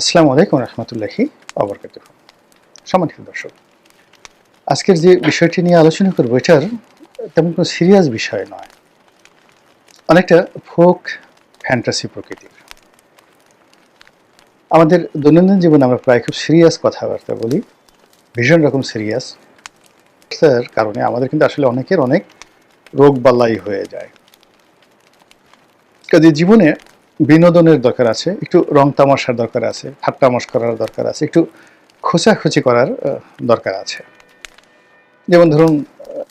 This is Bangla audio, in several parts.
আসসালামু আলাইকুম রহমতুল্লাহি অবরকাত সম্মানিত দর্শক, আজকের যে বিষয়টি নিয়ে আলোচনা করব, এটার তেমন কোনো সিরিয়াস বিষয় নয়। অনেকটা ফোক ফ্যান্টাসি প্রকৃতির। আমাদের দৈনন্দিন জীবনে আমরা প্রায় খুব সিরিয়াস কথাবার্তা বলি, ভীষণ রকম সিরিয়াস তার কারণে আমাদের কিন্তু আসলে অনেকের অনেক রোগ বালাই হয়ে যায়। কাজে জীবনে বিনোদনের দরকার আছে, একটু রং তামাশার দরকার আছে ঠাট্টা করার দরকার আছে, একটু খোঁচাখুচি করার দরকার আছে। যেমন ধরুন,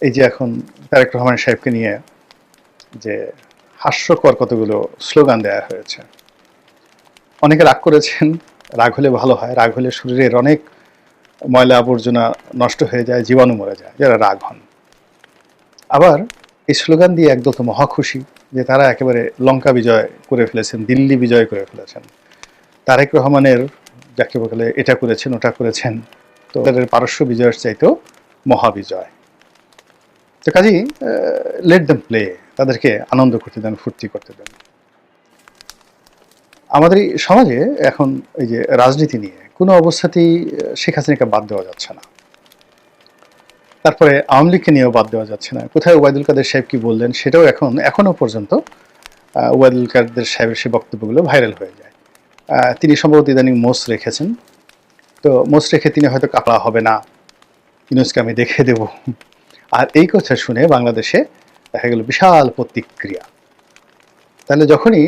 এই যে এখন তারেক রহমান সাহেবকে নিয়ে যে হাস্যকর কতগুলো স্লোগান দেওয়া হয়েছে। অনেকে রাগ করেছেন, রাগ হলে ভালো হয়, রাগ হলে শরীরের অনেক ময়লা আবর্জনা নষ্ট হয়ে যায়, জীবাণু মরে যায়, যারা রাগ হন। আবার এই স্লোগান দিয়ে একদল তো মহা খুশি যে তারা একেবারে লঙ্কা বিজয় করে ফেলেছেন, দিল্লি বিজয় করে ফেলেছেন। তারেক রহমানের যাকে বলে এটা করেছেন, ওটা করেছেন, তো তাদের পারস্য বিজয়ের চাইতেও মহাবিজয়। তো কাজেই লেট দেম প্লে তাদেরকে আনন্দ করতে দেন, ফুর্তি করতে দেন। আমাদের সমাজে এখন এই যে রাজনীতি নিয়ে কোনো অবস্থাতেই শেখ হাসিনাকে বাদ দেওয়া যাচ্ছে না। তারপরে আওয়ামী লীগকে নিয়েও বাদ দেওয়া যাচ্ছে না। কোথায় ওবায়দুল কাদের সাহেব কি বললেন সেটাও এখন এখনও পর্যন্ত ওবায়দুল কাদের সাহেবের সেই বক্তব্যগুলো ভাইরাল হয়ে যায়। তিনি সম্ভবত ইদানিং মোস রেখেছেন। তো মোস রেখে তিনি হয়তো কাপড়া হবে না। ইউনুসকে আমি দেখে দেব। আর এই কথা শুনে বাংলাদেশে দেখা গেল বিশাল প্রতিক্রিয়া। তাহলে যখনই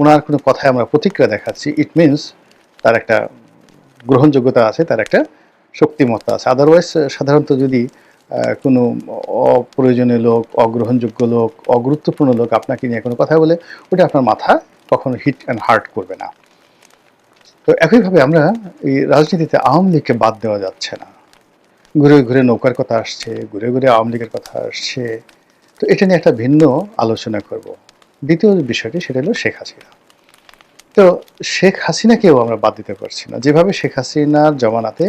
ওনার কোনো কথায় আমরা প্রতিক্রিয়া দেখাচ্ছি ইট মিনস তার একটা গ্রহণযোগ্যতা আছে, তার একটা শক্তিমত্তা আছে। আদারওয়াইজ সাধারণত যদি কোনো অপ্রয়োজনীয় লোক, অগ্রহণযোগ্য লোক, অগুরুত্বপূর্ণ লোক আপনাকে নিয়ে কোনো কথা বলে, ওটা আপনার মাথা কখনো হিট অ্যান্ড হার্ট করবে না। তো একইভাবে আমরা এই রাজনীতিতে আওয়ামী লীগকে বাদ দেওয়া যাচ্ছে না। ঘুরে ঘুরে নৌকার কথা আসছে, ঘুরে ঘুরে আওয়ামী লীগের কথা আসছে। তো এটা নিয়ে একটা ভিন্ন আলোচনা করব। দ্বিতীয় বিষয়টি সেটা হলো শেখ হাসিনা। তো শেখ হাসিনাকেও আমরা বাদ দিতে পারছি না। যেভাবে শেখ হাসিনার জমানাতে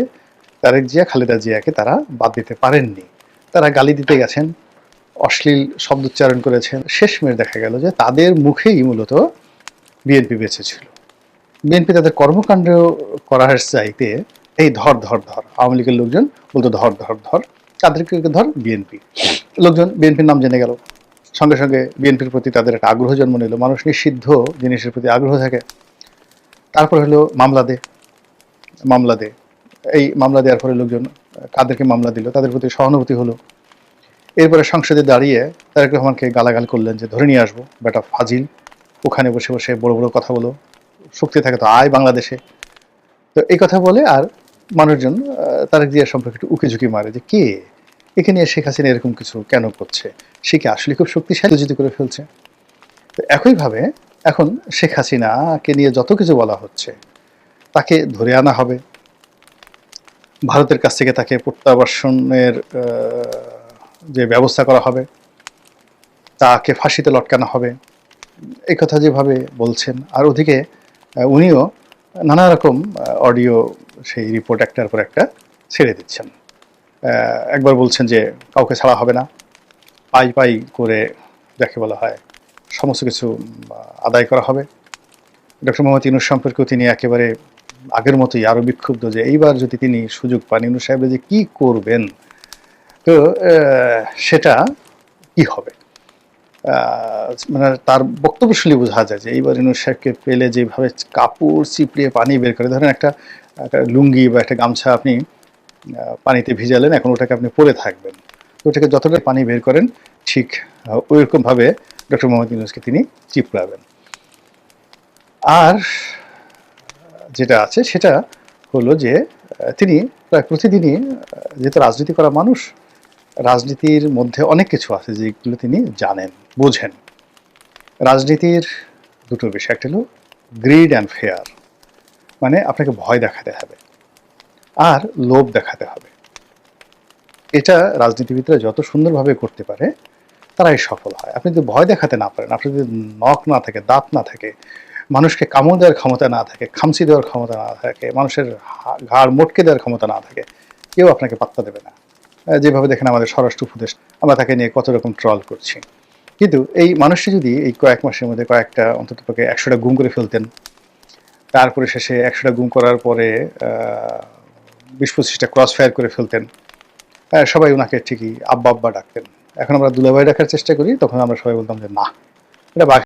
তারেক জিয়া, খালেদা জিয়াকে তারা বাদ দিতে পারেননি। তারা গালি দিতে গেছেন, অশ্লীল শব্দ উচ্চারণ করেছেন। শেষমেশ দেখা গেল যে তাদের মুখেই মূলত বিএনপি বেঁচে ছিল। বিএনপি তাদের কর্মকাণ্ড করার চাইতে এই ধর ধর ধর। আওয়ামী লীগের লোকজন বলতো ধর ধর ধর। তাদেরকে ধর বিএনপি। লোকজন বিএনপির নাম জেনে গেল। সঙ্গে সঙ্গে বিএনপির প্রতি তাদের একটা আগ্রহ জন্ম নিল। মানুষ নিষিদ্ধ জিনিসের প্রতি আগ্রহ থাকে। তারপর হলো মামলা দে। মামলা দে। এই মামলা দেওয়ার পরে লোকজন, কাদেরকে মামলা দিল, তাদের প্রতি সহানুভূতি হলো। এরপরে সংসদে দাঁড়িয়ে তারেক রহমানকে গালাগাল করলেন যে, ধরে নিয়ে আসব, বেটা ফাজিল। ওখানে বসে বসে বড় বড় কথা বলো, শক্তি থাকে তো, আয় বাংলাদেশে। তো এই কথা বলে আর মানুষজন তারেক জিয়া সম্পর্কে একটু উকি ঝুঁকি মারে যে, কে? একে নিয়ে শেখ হাসিনা এরকম কিছু কেন করছে? সে কি আসলে খুব শক্তিশালী? যদি করে ফেলছে। তো একইভাবে এখন শেখ হাসিনাকে নিয়ে যত কিছু বলা হচ্ছে, তাকে ধরে আনা হবে। ভারতের কাছ থেকে তাকে প্রত্যাবাসনের যে ব্যবস্থা করা হবে, তাকে ফাঁসিতে লটকানো হবে, এই কথা যেভাবে বলছেন। আর ওদিকে উনিও নানা রকম অডিও সেই রিপোর্ট একটার পর একটা ছেড়ে দিচ্ছেন। একবার বলছেন যে কাউকে ছাড়া হবে না। পাই পাই করে যাকে বলা হয় সমস্ত কিছু আদায় করা হবে। ডক্টর মোহাম্মদ ইনুস সম্পর্কেও তিনি একেবারে আগের মতোই আরও বিক্ষুব্ধ যে এইবার যদি তিনি সুযোগ পান ইনু সাহেব যে কী করবেন? তো সেটা কি হবে? মানে তার বক্তব্য শুনলে বোঝা যায় যে এইবার ইনু সাহেবকে পেলে যেভাবে কাপড় চিপড়িয়ে পানি বের করে, ধরেন একটা লুঙ্গি বা একটা গামছা আপনি পানিতে ভিজালেন, এখন ওটাকে আপনি পরে থাকবেন। ওটাকে যতটা পানি বের করেন, ঠিক ওইরকমভাবে ডক্টর মোহাম্মদ ইউনুসকে তিনি চিপড়াবেন। আর যেটা আছে সেটা হলো যে তিনি প্রায় প্রতিদিনই যেহেতু রাজনীতি করা মানুষ, রাজনীতির মধ্যে অনেক কিছু আছে যেগুলো তিনি জানেন, বোঝেন। রাজনীতির দুটো বিষয়, একটা হলো গ্রিড অ্যান্ড ফেয়ার মানে আপনাকে ভয় দেখাতে হবে আর লোভ দেখাতে হবে। এটা রাজনীতিবিদরা যত সুন্দরভাবে করতে পারে, তারাই সফল হয়। আপনি যদি ভয় দেখাতে না পারেন, আপনার যদি নখ না থাকে, দাঁত না থাকে মানুষকে কামড় দেওয়ার ক্ষমতা না থাকে, খামচি দেওয়ার ক্ষমতা না থাকে, মানুষের ঘাড় মোটকে দেওয়ার ক্ষমতা না থাকে, কেউ আপনাকে পাত্তা দেবে না। যেভাবে দেখেন আমাদের স্বরাষ্ট্র উপদেশ, আমরা তাকে নিয়ে কত রকম ট্রল করছি। কিন্তু এই মানুষটি যদি এই কয়েক মাসের মধ্যে কয়েকটা অন্তত পক্ষে একশোটা গুম করে ফেলতেন, তারপরে শেষে একশোটা গুম করার পরে বিশ পঁচিশটা ক্রস ফায়ার করে ফেলতেন সবাই ওনাকে ঠিকই আব্বা আব্বা ডাকতেন। এখন আমরা দুলাভাই ডাকার চেষ্টা করি, তখন আমরা সবাই বলতাম যে না, এটা